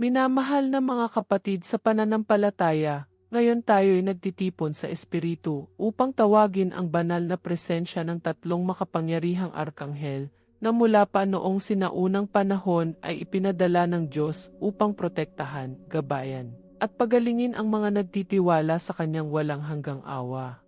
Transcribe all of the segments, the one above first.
Minamahal na mga kapatid sa pananampalataya, ngayon tayo'y nagtitipon sa Espiritu upang tawagin ang banal na presensya ng tatlong makapangyarihang arkanghel na mula pa noong sinaunang panahon ay ipinadala ng Diyos upang protektahan, gabayan, at pagalingin ang mga nagtitiwala sa kanyang walang hanggang awa.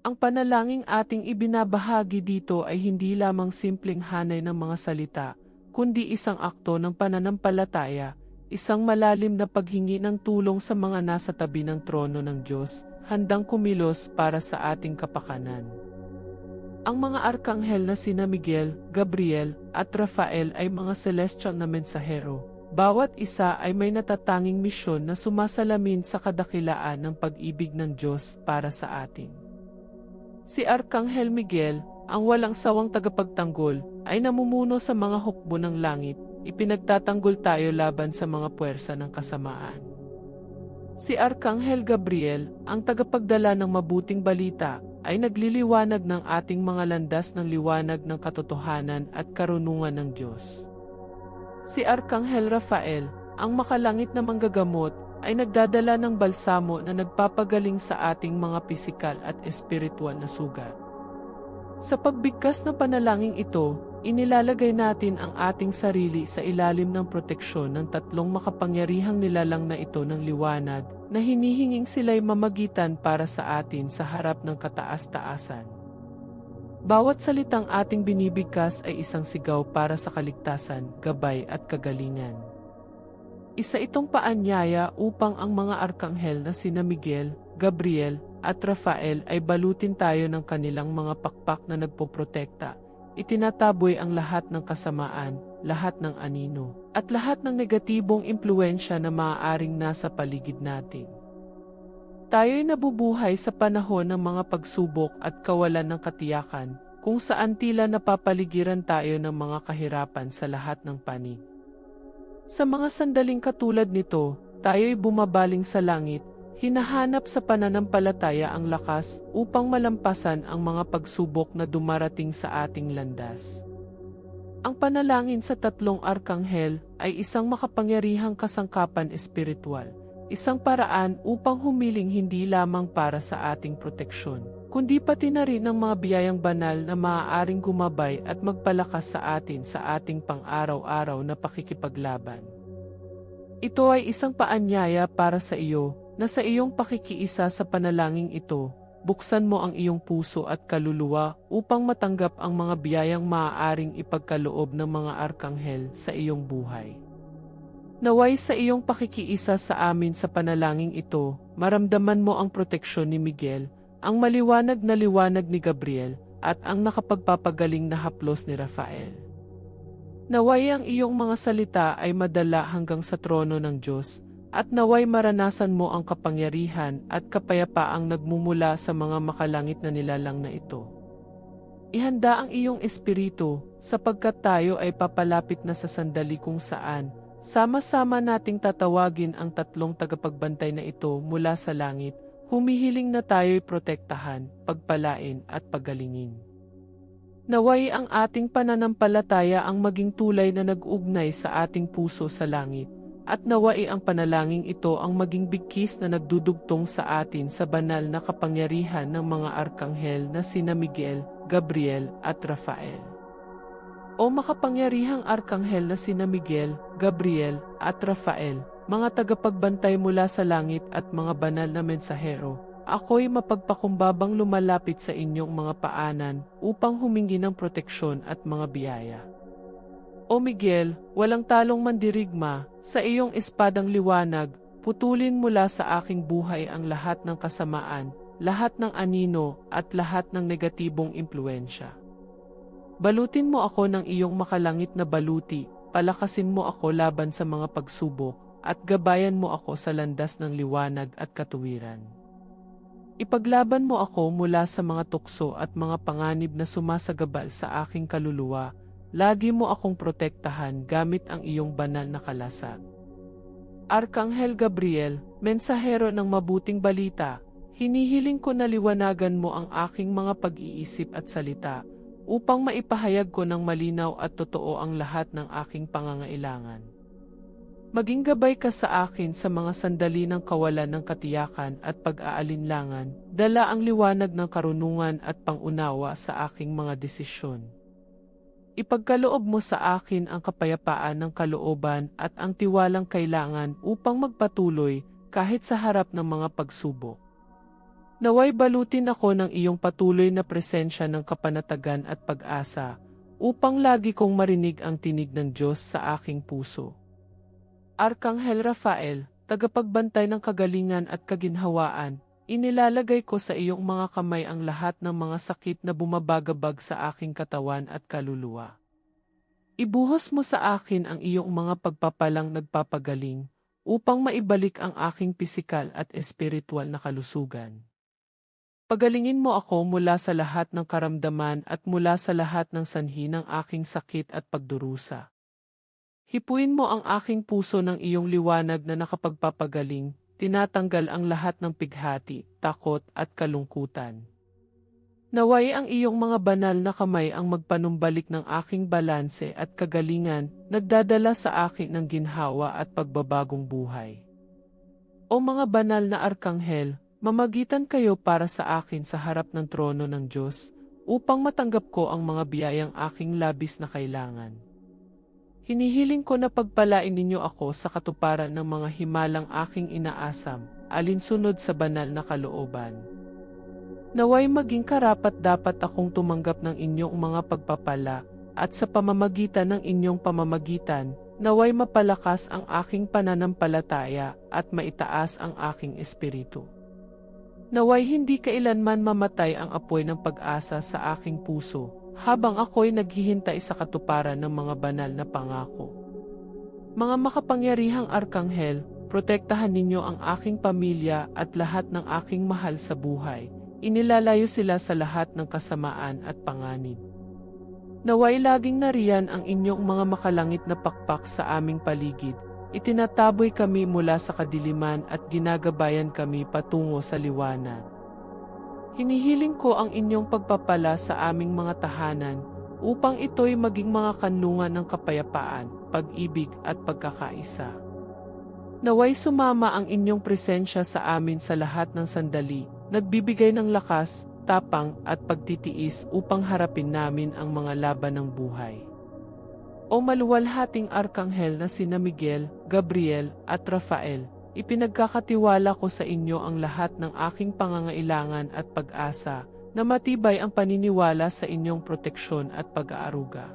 Ang panalangin ating ibinabahagi dito ay hindi lamang simpleng hanay ng mga salita, kundi isang akto ng pananampalataya, isang malalim na paghingi ng tulong sa mga nasa tabi ng trono ng Diyos, handang kumilos para sa ating kapakanan. Ang mga arkanghel na sina Miguel, Gabriel, at Rafael ay mga celestial na mensahero. Bawat isa ay may natatanging misyon na sumasalamin sa kadakilaan ng pag-ibig ng Diyos para sa atin. Si Arkanghel Miguel, ang walang sawang tagapagtanggol, ay namumuno sa mga hukbo ng langit, ipinagtatanggol tayo laban sa mga puwersa ng kasamaan. Si Arkanghel Gabriel, ang tagapagdala ng mabuting balita, ay nagliliwanag ng ating mga landas ng liwanag ng katotohanan at karunungan ng Diyos. Si Arkanghel Rafael, ang makalangit na manggagamot, ay nagdadala ng balsamo na nagpapagaling sa ating mga pisikal at espiritual na sugat. Sa pagbigkas ng panalangin ito, inilalagay natin ang ating sarili sa ilalim ng proteksyon ng tatlong makapangyarihang nilalang na ito ng liwanag na hinihinging sila'y mamagitan para sa atin sa harap ng kataas-taasan. Bawat salitang ating binibigkas ay isang sigaw para sa kaligtasan, gabay at kagalingan. Isa itong paanyaya upang ang mga arkanghel na sina Miguel, Gabriel, at Rafael ay balutin tayo ng kanilang mga pakpak na nagpoprotekta. Itinataboy ang lahat ng kasamaan, lahat ng anino, at lahat ng negatibong impluensya na maaaring nasa paligid natin. Tayo'y nabubuhay sa panahon ng mga pagsubok at kawalan ng katiyakan, kung saan tila napapaligiran tayo ng mga kahirapan sa lahat ng panig. Sa mga sandaling katulad nito, tayo'y bumabaling sa langit, hinahanap sa pananampalataya ang lakas upang malampasan ang mga pagsubok na dumarating sa ating landas. Ang panalangin sa tatlong arkanghel ay isang makapangyarihang kasangkapan espiritual, isang paraan upang humiling hindi lamang para sa ating proteksyon, kundi pati na rin ng mga biyayang banal na maaaring gumabay at magpalakas sa atin sa ating pang-araw-araw na pakikipaglaban. Ito ay isang paanyaya para sa iyo na sa iyong pakikiisa sa panalangin ito, buksan mo ang iyong puso at kaluluwa upang matanggap ang mga biyayang maaaring ipagkaloob ng mga arkanghel sa iyong buhay. Naway sa iyong pakikiisa sa amin sa panalangin ito, maramdaman mo ang proteksyon ni Miguel, ang maliwanag na liwanag ni Gabriel, at ang nakapagpapagaling na haplos ni Rafael. Naway ang iyong mga salita ay madala hanggang sa trono ng Diyos, at naway maranasan mo ang kapangyarihan at kapayapaang nagmumula sa mga makalangit na nilalang na ito. Ihanda ang iyong espiritu, sapagkat tayo ay papalapit na sa sandali kung saan, sama-sama nating tatawagin ang tatlong tagapagbantay na ito mula sa langit, humihiling na tayo'y protektahan, pagpalain at pagalingin. Naway ang ating pananampalataya ang maging tulay na nag-ugnay sa ating puso sa langit, at naway ang panalangin ito ang maging bigkis na nagdudugtong sa atin sa banal na kapangyarihan ng mga arkanghel na sina Miguel, Gabriel at Rafael. O makapangyarihang arkanghel na sina Miguel, Gabriel at Rafael, mga tagapagbantay mula sa langit at mga banal na mensahero, ako'y mapagpakumbabang lumalapit sa inyong mga paanan upang humingi ng proteksyon at mga biyaya. O Miguel, walang talong mandirigma, sa iyong espadang liwanag, putulin mula sa aking buhay ang lahat ng kasamaan, lahat ng anino, at lahat ng negatibong impluensya. Balutin mo ako ng iyong makalangit na baluti, palakasin mo ako laban sa mga pagsubok, at gabayan mo ako sa landas ng liwanag at katuwiran. Ipaglaban mo ako mula sa mga tukso at mga panganib na sumasagabal sa aking kaluluwa. Lagi mo akong protektahan gamit ang iyong banal na kalasag. Arkanghel Gabriel, mensahero ng mabuting balita, hinihiling ko na liwanagan mo ang aking mga pag-iisip at salita upang maipahayag ko ng malinaw at totoo ang lahat ng aking pangangailangan. Maging gabay ka sa akin sa mga sandali ng kawalan ng katiyakan at pag-aalinlangan, dala ang liwanag ng karunungan at pangunawa sa aking mga desisyon. Ipagkaloob mo sa akin ang kapayapaan ng kalooban at ang tiwalang kailangan upang magpatuloy kahit sa harap ng mga pagsubok. Naway balutin ako ng iyong patuloy na presensya ng kapanatagan at pag-asa, upang lagi kong marinig ang tinig ng Diyos sa aking puso. Arkanghel Rafael, tagapagbantay ng kagalingan at kaginhawaan, inilalagay ko sa iyong mga kamay ang lahat ng mga sakit na bumabagabag sa aking katawan at kaluluwa. Ibuhos mo sa akin ang iyong mga pagpapalang nagpapagaling, upang maibalik ang aking pisikal at espiritual na kalusugan. Pagalingin mo ako mula sa lahat ng karamdaman at mula sa lahat ng sanhi ng aking sakit at pagdurusa. Hipuin mo ang aking puso ng iyong liwanag na nakapagpapagaling, tinatanggal ang lahat ng pighati, takot at kalungkutan. Naway ang iyong mga banal na kamay ang magpanumbalik ng aking balanse at kagalingan, nagdadala sa akin ng ginhawa at pagbabagong buhay. O mga banal na arkanghel, mamagitan kayo para sa akin sa harap ng trono ng Diyos, upang matanggap ko ang mga biyayang aking labis na kailangan. Hinihiling ko na pagpalain ninyo ako sa katuparan ng mga himalang aking inaasam, alinsunod sa banal na kalooban. Naway maging karapat dapat akong tumanggap ng inyong mga pagpapala, at sa pamamagitan ng inyong pamamagitan, naway mapalakas ang aking pananampalataya at maitaas ang aking espiritu. Naway hindi kailanman mamatay ang apoy ng pag-asa sa aking puso, habang ako'y naghihintay sa katuparan ng mga banal na pangako. Mga makapangyarihang arkanghel, protektahan ninyo ang aking pamilya at lahat ng aking mahal sa buhay. Inilalayo sila sa lahat ng kasamaan at panganib. Naway laging nariyan ang inyong mga makalangit na pakpak sa aming paligid. Itinataboy kami mula sa kadiliman at ginagabayan kami patungo sa liwanag. Hinihiling ko ang inyong pagpapala sa aming mga tahanan, upang ito'y maging mga kanlungan ng kapayapaan, pag-ibig at pagkakaisa. Naway sumama ang inyong presensya sa amin sa lahat ng sandali, nagbibigay ng lakas, tapang at pagtitiis upang harapin namin ang mga laban ng buhay. O maluwalhating arkanghel na sina Miguel, Gabriel at Rafael, Ipinagkakatiwala ko sa inyo ang lahat ng aking pangangailangan at pag-asa na matibay ang paniniwala sa inyong proteksyon at pag-aaruga.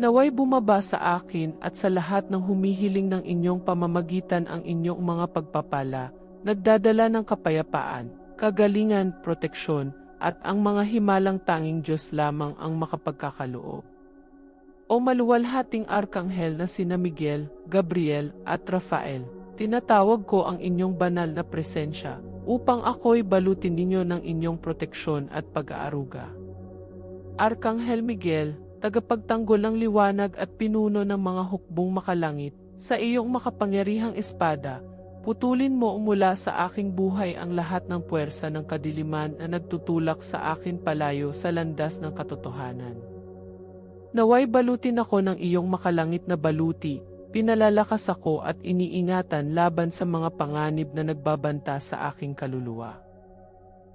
Naway bumaba sa akin at sa lahat ng humihiling ng inyong pamamagitan ang inyong mga pagpapala, nagdadala ng kapayapaan, kagalingan, proteksyon, at ang mga himalang tanging Diyos lamang ang makapagkakaloob. O maluwalhating arkanghel na sina Miguel, Gabriel, at Rafael, Tinatawag ko ang inyong banal na presensya upang ako'y balutin ninyo ng inyong proteksyon at pag-aaruga. Arkanghel Miguel, tagapagtanggol ng liwanag at pinuno ng mga hukbong makalangit, sa iyong makapangyarihang espada, putulin mo mula sa aking buhay ang lahat ng puwersa ng kadiliman na nagtutulak sa akin palayo sa landas ng katotohanan. Naway balutin ako ng iyong makalangit na baluti Pinalalakas ako at iniingatan laban sa mga panganib na nagbabanta sa aking kaluluwa.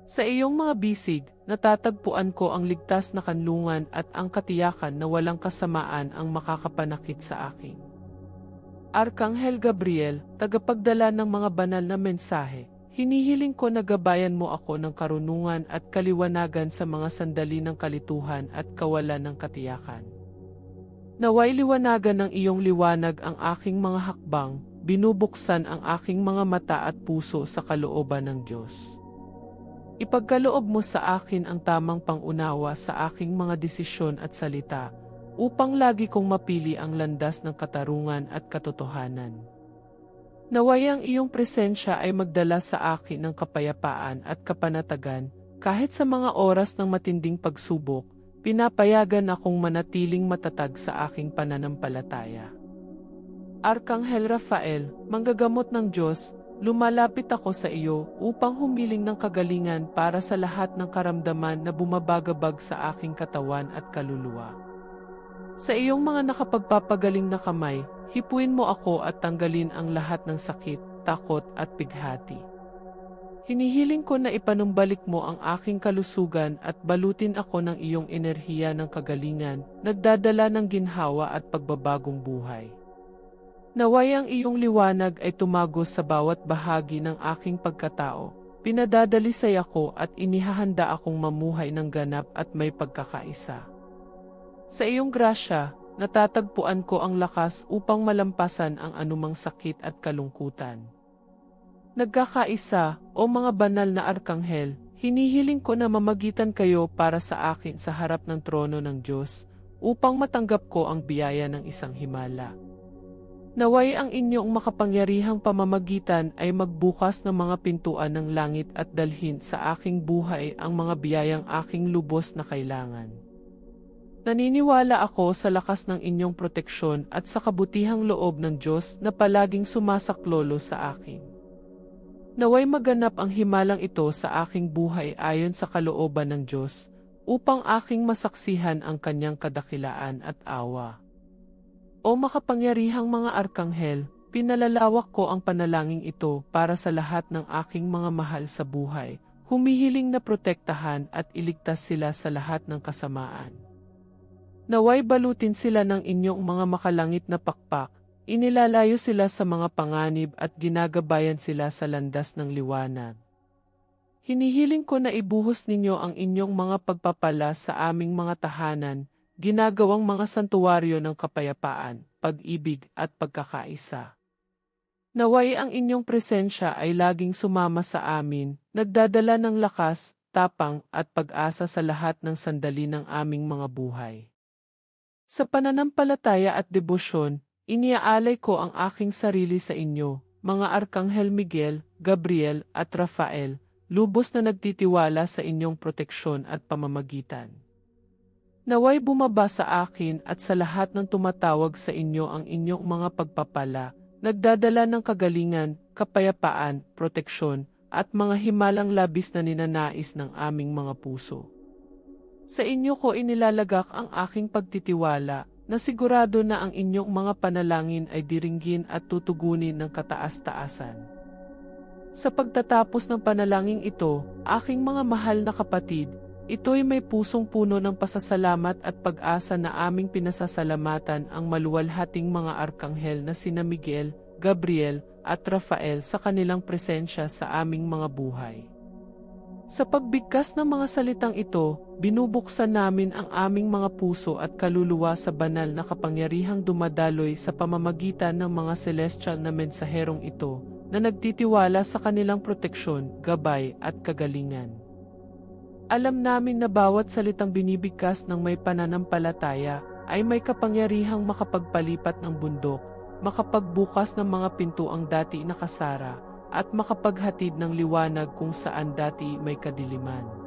Sa iyong mga bisig, natatagpuan ko ang ligtas na kanlungan at ang katiyakan na walang kasamaan ang makakapanakit sa akin. Arkanghel Gabriel, tagapagdala ng mga banal na mensahe, hinihiling ko na gabayan mo ako ng karunungan at kaliwanagan sa mga sandali ng kalituhan at kawalan ng katiyakan. Naway liwanagan ng iyong liwanag ang aking mga hakbang, binubuksan ang aking mga mata at puso sa kalooban ng Diyos. Ipagkaloob mo sa akin ang tamang pangunawa sa aking mga desisyon at salita, upang lagi kong mapili ang landas ng katarungan at katotohanan. Naway ang iyong presensya ay magdala sa akin ng kapayapaan at kapanatagan kahit sa mga oras ng matinding pagsubok, Pinapayagan akong manatiling matatag sa aking pananampalataya. Arkanghel Rafael, manggagamot ng Diyos, lumalapit ako sa iyo upang humiling ng kagalingan para sa lahat ng karamdaman na bumabagabag sa aking katawan at kaluluwa. Sa iyong mga nakapagpapagaling na kamay, hipuin mo ako at tanggalin ang lahat ng sakit, takot at pighati. Hinihiling ko na ipanumbalik mo ang aking kalusugan at balutin ako ng iyong enerhiya ng kagalingan, nagdadala ng ginhawa at pagbabagong buhay. Naway ang iyong liwanag ay tumagos sa bawat bahagi ng aking pagkatao, pinadadalisay ako at inihahanda akong mamuhay ng ganap at may pagkakaisa. Sa iyong grasya, natatagpuan ko ang lakas upang malampasan ang anumang sakit at kalungkutan. Nagkakaisa, o mga banal na arkanghel, hinihiling ko na mamagitan kayo para sa akin sa harap ng trono ng Diyos, upang matanggap ko ang biyaya ng isang himala. Naway ang inyong makapangyarihang pamamagitan ay magbukas ng mga pintuan ng langit at dalhin sa aking buhay ang mga biyayang aking lubos na kailangan. Naniniwala ako sa lakas ng inyong proteksyon at sa kabutihang loob ng Diyos na palaging sumasaklolo sa akin. Naway maganap ang himalang ito sa aking buhay ayon sa kalooban ng Diyos, upang aking masaksihan ang kanyang kadakilaan at awa. O makapangyarihang mga arkanghel, pinalalawak ko ang panalangin ito para sa lahat ng aking mga mahal sa buhay, humihiling na protektahan at iligtas sila sa lahat ng kasamaan. Naway balutin sila ng inyong mga makalangit na pakpak, Inilalayo sila sa mga panganib at ginagabayan sila sa landas ng liwanag. Hinihiling ko na ibuhos ninyo ang inyong mga pagpapala sa aming mga tahanan, ginagawang mga santuwaryo ng kapayapaan, pag-ibig at pagkakaisa. Naway ang inyong presensya ay laging sumama sa amin, nagdadala ng lakas, tapang at pag-asa sa lahat ng sandali ng aming mga buhay. Sa pananampalataya at debosyon, Iniaalay ko ang aking sarili sa inyo, mga Arkanghel Miguel, Gabriel at Rafael, lubos na nagtitiwala sa inyong proteksyon at pamamagitan. Naway bumaba sa akin at sa lahat ng tumatawag sa inyo ang inyong mga pagpapala, nagdadala ng kagalingan, kapayapaan, proteksyon, at mga himalang labis na ninanais ng aming mga puso. Sa inyo ko inilalagak ang aking pagtitiwala, na sigurado na ang inyong mga panalangin ay diringgin at tutugunin ng kataas-taasan. Sa pagtatapos ng panalangin ito, aking mga mahal na kapatid, ito'y may pusong puno ng pasasalamat at pag-asa na aming pinasasalamatan ang maluwalhating mga arkanghel na sina Miguel, Gabriel, at Rafael sa kanilang presensya sa aming mga buhay. Sa pagbigkas ng mga salitang ito, binubuksan namin ang aming mga puso at kaluluwa sa banal na kapangyarihang dumadaloy sa pamamagitan ng mga celestial na mensaherong ito, na nagtitiwala sa kanilang proteksyon, gabay at kagalingan. Alam namin na bawat salitang binibigkas ng may pananampalataya ay may kapangyarihang makapagpalipat ng bundok, makapagbukas ng mga pintuang dati nakasara, at makapaghatid ng liwanag kung saan dati may kadiliman.